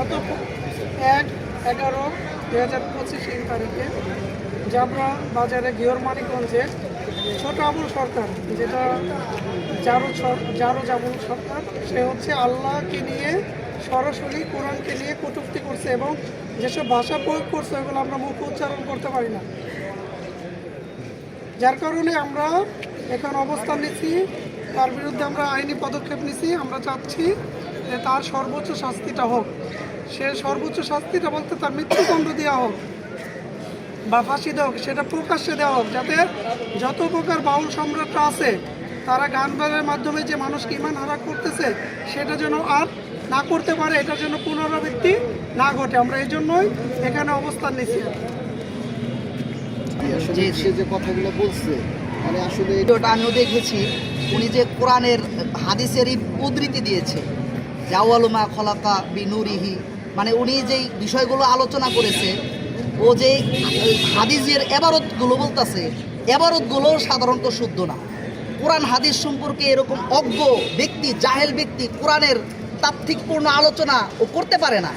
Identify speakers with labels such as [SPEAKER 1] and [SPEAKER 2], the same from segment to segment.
[SPEAKER 1] গত এক এগারো দু হাজার পঁচিশ এই তারিখে জাবরা বাজারে গিয়র মানিকগঞ্জে ছোট আবুল সরকার, যেটা জারো জারো জাবুল সরকার, সে হচ্ছে আল্লাহকে নিয়ে সরাসরি কোরআনকে নিয়ে কটুক্তি করছে এবং যেসব ভাষা প্রয়োগ করছে ওগুলো আমরা মুখ উচ্চারণ করতে পারি না। যার কারণে আমরা এখন অবস্থান নিচ্ছি, তার বিরুদ্ধে আমরা আইনি পদক্ষেপ নিচ্ছি, আমরা চাচ্ছি যে তার সর্বোচ্চ শাস্তিটা হোক, সে সর্বোচ্চ শাস্তিটা বলতে তার মৃত্যুদণ্ড দেওয়া হোক বা ফাঁসি দেওয়া হোক, সেটা প্রকাশ্যে দেওয়া হোক, যাতে যত প্রকার বাউল সম্রাটরা আছে, তারা গান গানের মাধ্যমে যে মানুষকে ইমান হারা করতেছে, সেটা যেন আর না করতে পারে এটার জন্য পুনরাবৃত্তি না ঘটে। আমরা এই জন্যই এখানে অবস্থান নিচ্ছি
[SPEAKER 2] সে যে কথাগুলো বলছে মানে আসলে
[SPEAKER 3] আমিও দেখেছি, উনি যে কোরআনের, হাদিসেরই উদ্ধৃতি দিয়েছে। জাওয়ালুমা খলাকা বিনুরিহি। মানে উনি যেই বিষয়গুলো আলোচনা করেছে, ও যে হাদিসের এবারতগুলো বলতেছে, এবারতগুলো সাধারণত শুদ্ধ না। কোরআন হাদিস সম্পর্কে এরকম অজ্ঞ ব্যক্তি, জাহেল ব্যক্তি কোরআনের তাত্ত্বিকপূর্ণ আলোচনা ও করতে পারে না।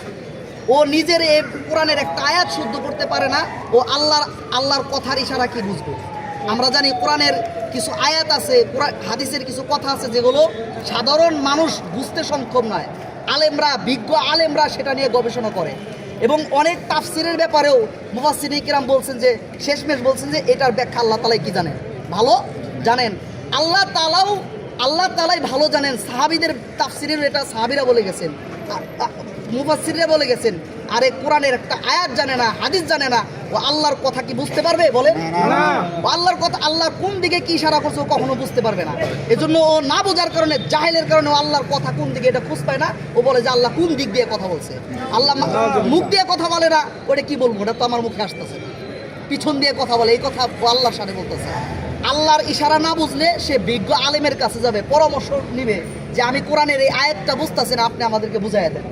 [SPEAKER 3] ও নিজের এ কোরআনের একটা আয়াত শুদ্ধ করতে পারে না, ও আল্লাহর আল্লাহর কথার ইশারা কি বুঝবে? আমরা জানি কোরআনের কিছু আয়াত আছে হাদিসের কিছু কথা আছে যেগুলো সাধারণ মানুষ বুঝতে সক্ষম নয়। আলেমরা, বিজ্ঞ আলেমরা সেটা নিয়ে গবেষণা করে। এবং অনেক তাফসিরের ব্যাপারেও মুফাসসির কিরাম বলছেন যে, শেষমেশ বলছেন যে, এটার ব্যাখ্যা আল্লাহ তালাই কি জানেন? ভালো জানেন। আল্লাহ তালাও, আল্লাহ তালাই ভালো জানেন। সাহাবিদের তাফসিরের এটা সাহাবিরা বলে গেছেন। আ- বলে গেছেন। আরে কোরআনের একটা আয়াত জানে না হাদিস জানে না ও আল্লাহর কথা কি বুঝতে পারবে বলে? আল্লাহর কথা আল্লাহর কোন দিকে কি ইশারা করছে ও কখনো বুঝতে পারবে না। এজন্য ও না বোঝার কারণে জাহেলের কারণে ও আল্লাহর কথা কোন দিকে এটা খুঁজ পায় না। ও বলে যে আল্লাহ কোন দিক দিয়ে কথা বলছে? আল্লাহ মুখ দিয়ে কথা বলে না। ওটা কি বলব? ওটা তো আমার মুখে আসতেছে। পিছন দিয়ে কথা বলে এই কথা ও আল্লাহর সাথে বলতেছে। আল্লাহর ইশারা না বুঝলে সে বিজ্ঞ আলেমের কাছে যাবে পরামর্শ নিবে যে আমি কোরআনের এই আয়াতটা বুঝতেছি না আপনি আমাদেরকে বুঝাই দেন।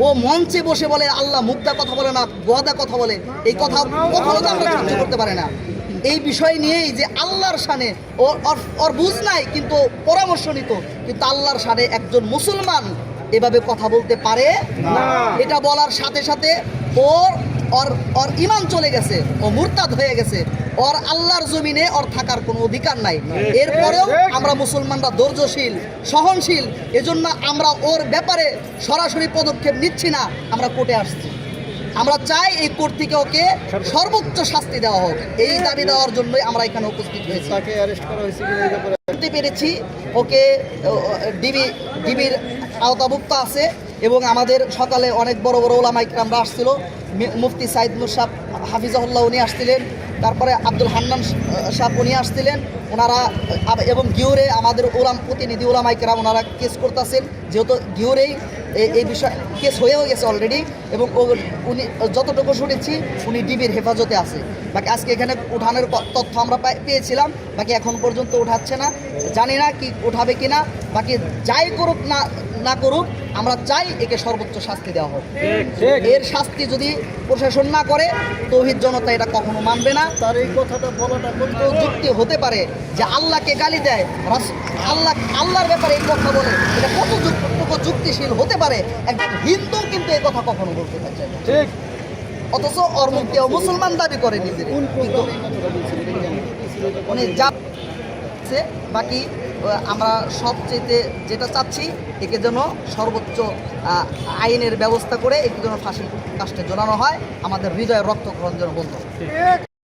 [SPEAKER 3] ও মঞ্চে বসে বলে আল্লাহ মুক্তা কথা বলে না গদা কথা বলে। এই কথা কখনো তো আমরা সহ্য করতে পারে না। এই বিষয় নিয়েই যে আল্লাহর সানে ওর বুঝ নাই কিন্তু পরামর্শ নিত কিন্তু আল্লাহর সানে একজন মুসলমান এভাবে কথা বলতে পারে এটা বলার সাথে সাথে ওর ওর ওর ইমান চলে গেছে ও মুরতাদ হয়ে গেছে ওর আল্লাহর জমিনে ওর থাকার কোনো অধিকার নাই। এরপরেও আমরা মুসলমানরা ধৈর্যশীল সহনশীল এজন্য আমরা ওর ব্যাপারে সরাসরি পদক্ষেপ নিচ্ছি না আমরা কোর্টে আসছি। আমরা চাই এই কোর্ট থেকে ওকে সর্বোচ্চ শাস্তি দেওয়া হোক। এই দাবি দেওয়ার জন্যই আমরা এখানে উপস্থিত হয়েছি। পেরেছি ওকে ডিবি ডিবির আওতাভুক্ত আছে। এবং আমাদের সকালে অনেক বড় বড় ওলামাইকরামরা আসছিল। মুফতি সাইদ মুসাব হাফিজাহুল্লাহ উনি আসছিলেন, তারপরে আব্দুল হান্নান সাহ উনি আসছিলেন। ওনারা, এবং গিউরে আমাদের ওলাম প্রতিনিধি ওলামাইকরাম ওনারা কেস করতেছেন। যেহেতু গিউরেই এ- এই বিষয় কেস হয়েও গেছে অলরেডি এবং ও উনি যতটুকু শুনেছি উনি ডিবির হেফাজতে আছে। বাকি আজকে এখানে উঠানের ক- তথ্য আমরা পেয়েছিলাম বাকি এখন পর্যন্ত উঠাচ্ছে না। জানি না কি উঠাবে কিনা। বাকি যাই করুক না না করুক আমরা চাই একে সর্বোচ্চ শাস্তি দেওয়া হোক। এর শাস্তি যদি প্রশাসন না করে তৌহিদ জনতা এটা কখনো মানবে না।
[SPEAKER 2] তার এই কথাটা বলাটা
[SPEAKER 3] যুক্তি হতে পারে যে আল্লাহকে গালি দেয় আল্লাহ আল্লাহর ব্যাপারে এই কথা বলে। এটা কত যুক্তটুকু হতে পারে। একজন হিন্দু কিন্তু এই কথা কখনো বলতে পারছে না।
[SPEAKER 2] ঠিক।
[SPEAKER 3] অথচ মুখ দিয়ে মুসলমান দাবি করে নিজের? উনি যা বাকি আমরা সবচেয়ে যেটা চাচ্ছি একে যেন সর্বোচ্চ আইনের ব্যবস্থা করে একে যেন ফাঁসি কাস্টে জড়ানো হয়। আমাদের হৃদয়ের রক্তক্ষরণ যেন বন্ধ।